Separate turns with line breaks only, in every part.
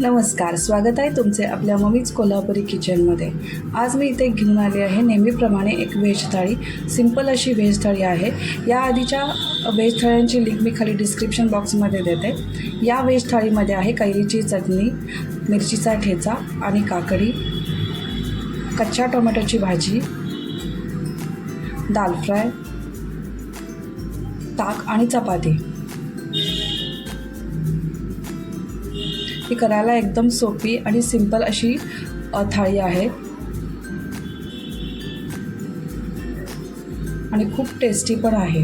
नमस्कार स्वागत आहे तुमचे आपल्या मम्मीच कोल्हापुरी किचनमध्ये. आज मी इथे घेऊन आले आहे नेहमीप्रमाणे एक व्हेज थाळी. सिंपल अशी व्हेज थाळी आहे. या आधीच्या व्हेज थाळ्यांची लिंक मी खाली डिस्क्रिप्शन बॉक्समध्ये देते. या व्हेज थाळीमध्ये आहे कैरीची चटणी मिरचीचा ठेचा आणि काकडी कच्च्या टोमॅटोची भाजी दाल फ्राय ताक आणि चपाती. ही करायला एकदम सोपी आणि सिंपल अशी थाळी आहे. आणि खूप टेस्टी पण आहे.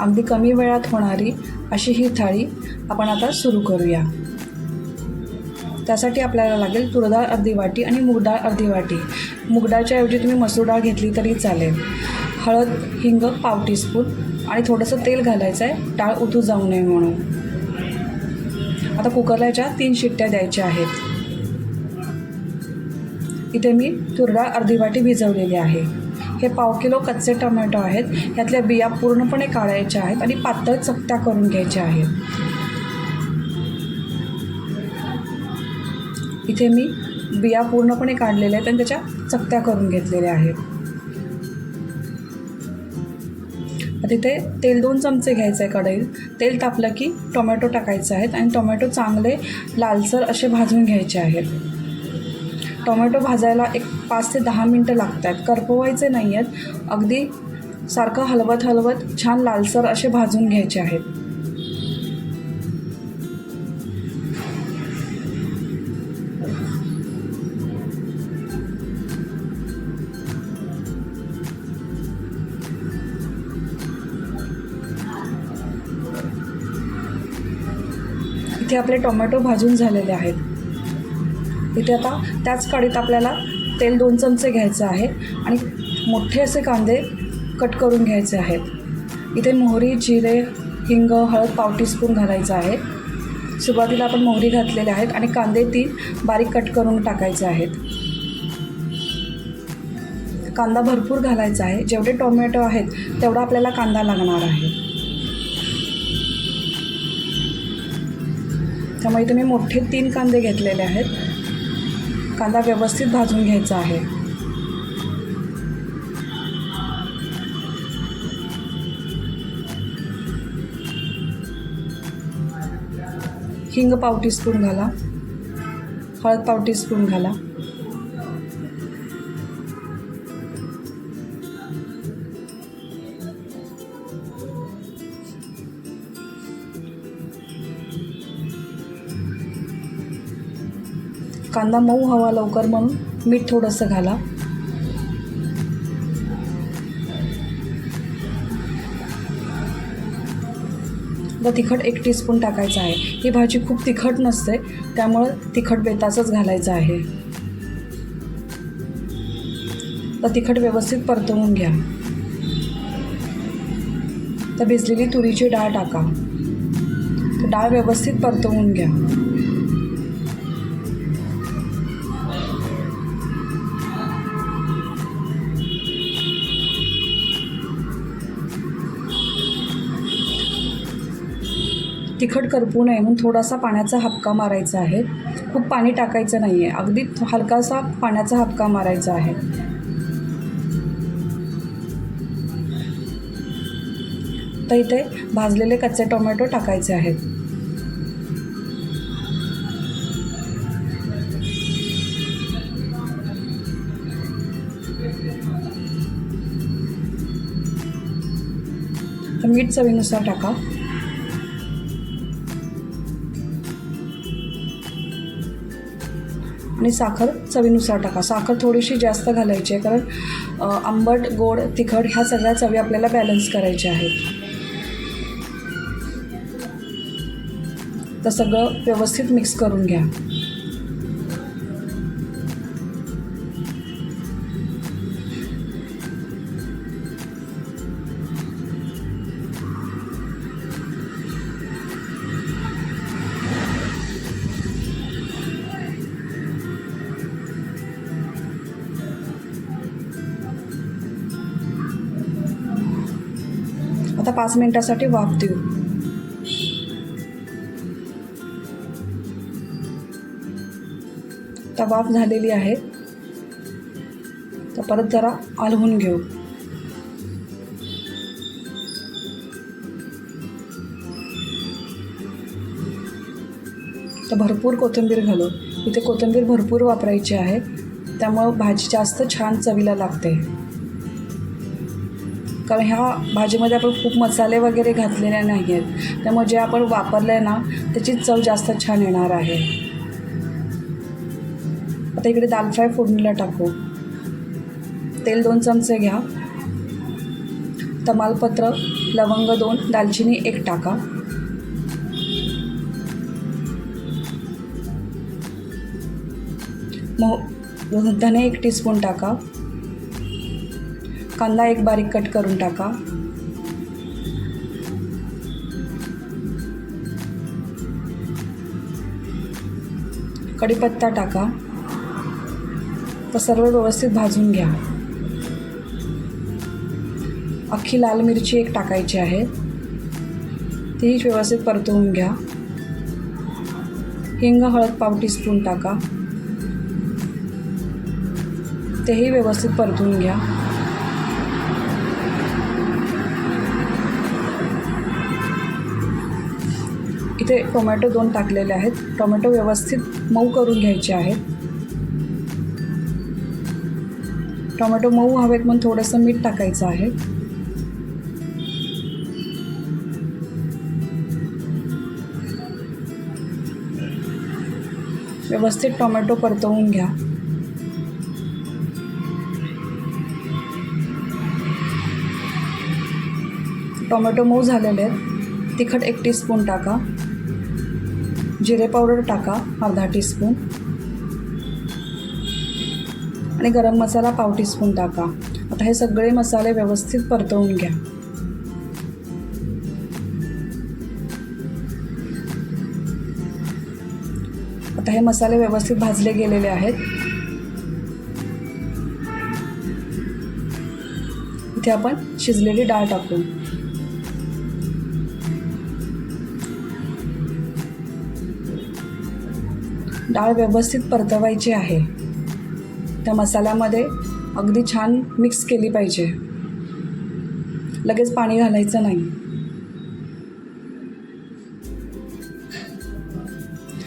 अगदी कमी वेळात होणारी अशी ही थाळी आपण आता सुरू करूया. त्यासाठी आपल्याला लागेल तुरडाळ अर्धी वाटी आणि मूगडाळ अर्धी वाटी. मूगडाळच्या ऐवजी तुम्ही मसूर डाळ घेतली तरी चालेल. हळद हिंग पाव टीस्पून आणि थोडंसं तेल घालायचं आहे. डाळ उतू जाऊ नये म्हणून. आता कुकरला याच्या तीन शिट्ट्या द्यायच्या आहेत. इथे मी तुरडाळ अर्धी वाटी भिजवलेली आहे. हे पाव किलो कच्चे टोमॅटो आहेत. ह्यातल्या बिया पूर्णपणे काढायच्या आहेत आणि पातळ चकत्या करून घ्यायच्या आहेत. इथे मी बिया पूर्णपणे काढलेल्या आहेत आणि त्याच्या चकत्या करून घेतलेल्या आहेत. तिथे तेल दोन चमचे घ्यायचं आहे कढईत. तेल तापलं की टोमॅटो टाकायचे आहेत आणि टोमॅटो चांगले लालसर असे भाजून घ्यायचे आहेत. टोमॅटो भाजायला एक पाच ते दहा मिनटं लागत आहेत करपवायचे नाही आहेत अगदी सारखं हलवत हलवत छान लालसर असे भाजून घ्यायचे आहेत. इथे आपले टोमॅटो भाजून झालेले आहेत. इथे आता त्याच कढीत आपल्याला तेल दोन चमचे घ्यायचं आहे आणि मोठे असे कांदे कट करून घ्यायचे आहेत. इथे मोहरी जिरे हिंग हळद पाव टीस्पून घालायचं आहे. सुरुवातीला आपण मोहरी घातलेले आहेत आणि कांदे तीन बारीक कट करून टाकायचे आहेत. कांदा भरपूर घालायचा आहे. जेवढे टोमॅटो आहेत तेवढा आपल्याला कांदा लागणार आहे. त्यामुळे इथे मी मोठे तीन कांदे घेतलेले आहेत. कांदा व्यवस्थित भाजून घ्यायचा आहे. हिंग पाव टीस्पून घाला. हळद पाव टीस्पून घाला. कांदा मऊ हवा लवकर म्हणून मीठ थोडंसं घाला. व तिखट एक टीस्पून टाकायचं आहे. ही भाजी खूप तिखट नसते त्यामुळं तिखट बेताचंच घालायचं आहे. तर तिखट व्यवस्थित परतवून घ्या. तर भिजलेली तुरीची डाळ टाका. डाळ व्यवस्थित परतवून घ्या. तिखट करपू नये म्हणून थोडासा पाण्याचा हपका मारायचा आहे. खूप पाणी टाकायचं नाही आहे अगदी हलकासा पाण्याचा हपका मारायचा आहे. तर इथे भाजलेले कच्चे टोमॅटो टाकायचे आहेत. मीठ चवीनुसार टाका. आणि साखर चवीनुसार टाका. साखर थोडीशी जास्त घालायची आहे कारण आंबट गोड तिखट ह्या सगळ्या चवी आपल्याला बॅलन्स करायच्या आहेत. तर सगळं व्यवस्थित मिक्स करून घ्या. आता पाच मिनटासाठी वाफ देऊ. आता वाफ झालेली आहे. तर परत जरा आलवून घेऊ. तर भरपूर कोथिंबीर घालू इथे कोथिंबीर भरपूर वापरायची आहे. त्यामुळं भाजी जास्त छान चवीला लागते. कारण ह्या भाजीमध्ये आपण खूप मसाले वगैरे घातलेले नाही आहेत त्यामुळे जे आपण वापरलं आहे ना त्याची चव जास्त छान येणार आहे. आता इकडे दाल फ्राय फोडणीला टाकू. तेल दोन चमचे घ्या. तमालपत्र लवंग दोन दालचिनी एक टाका. मो धने एक टीस्पून टाका. कांदा एक बारीक कट करून टाका. कढीपत्ता टाका. तर सर्व व्यवस्थित भाजून घ्या. अख्खी लाल मिरची एक टाकायची आहे. तीही व्यवस्थित परतवून घ्या. हिंग हळद पाव टीस्पून टाका. तेही व्यवस्थित परतून घ्या. इथे टोमॅटो दोन टाकलेले आहेत. टोमॅटो व्यवस्थित मऊ करून घ्यायचे आहेत. टोमॅटो मऊ हवेत म्हणून थोडंसं मीठ टाकायचं आहे. व्यवस्थित टोमॅटो परतवून घ्या. टोमॅटो मऊ झालेले आहेत. तिखट एक टीस्पून टाका. जिरे पावडर टाका अर्धा टीस्पून. आणि गरम मसाला पाव टीस्पून टाका. आता हे सगळे मसाले व्यवस्थित परतवून घ्या. आता हे मसाले व्यवस्थित भाजले गेलेले आहेत. इथे आपण शिजलेली डाळ टाकू. डाळ व्यवस्थित परतवायची आहे. त्या मसाल्यामध्ये अगदी छान मिक्स केली पाहिजे. लगेच पाणी घालायचं नाही.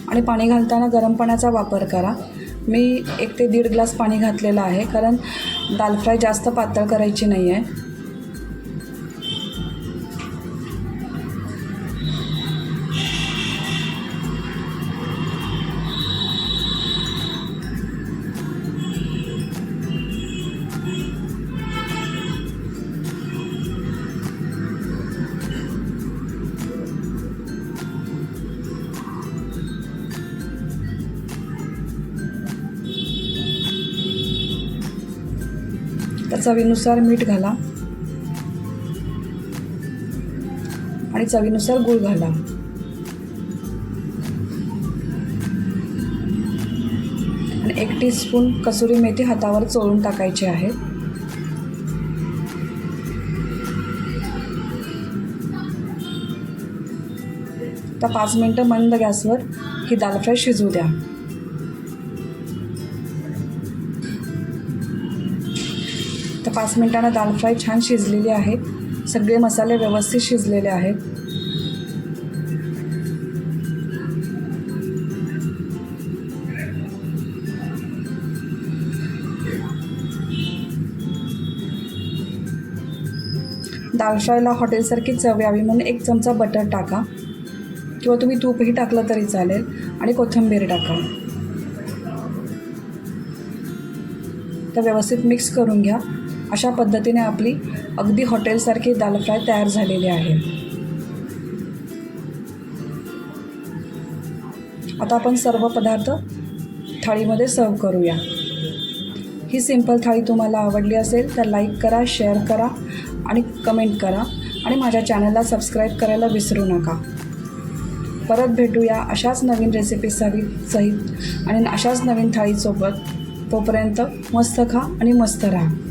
आणि पाणी घालताना गरम पाण्याचा वापर करा. मी एक ते दीड ग्लास पाणी घातलेलं आहे कारण दाल फ्राय जास्त पातळ करायची नाही आहे तर चवीनुसार मीठ घाला. आणि चवीनुसार गूळ घाला. आणि एक टीस्पून कसुरी मेथी हातावर चोळून टाकायची आहे. तर पाच मिनटं मंद गॅसवर ही दाल फ्राय शिजू द्या. पाच मिनटानं दाल फ्राय छान शिजलेली आहे सगळे मसाले व्यवस्थित शिजलेले आहेत. दाल फ्रायला हॉटेलसारखी चव यावी म्हणून एक चमचा बटर टाका. किंवा तुम्ही तूपही टाकलं तरी चालेल. आणि कोथिंबीर टाका. तर व्यवस्थित मिक्स करून घ्या. अशा पद्धतीने आपली अगदी हॉटेलसारखी दाल फ्राय तयार झालेली आहे. आता आपण सर्व पदार्थ थाळीमध्ये सर्व करूया. ही सिंपल थाळी तुम्हाला आवडली असेल तर लाईक करा शेअर करा आणि कमेंट करा आणि माझ्या चॅनलला सबस्क्राईब करायला विसरू नका. परत भेटूया अशाच नवीन रेसिपीसाठी सहित आणि अशाच नवीन थाळीसोबत. तोपर्यंत मस्त खा आणि मस्त राहा.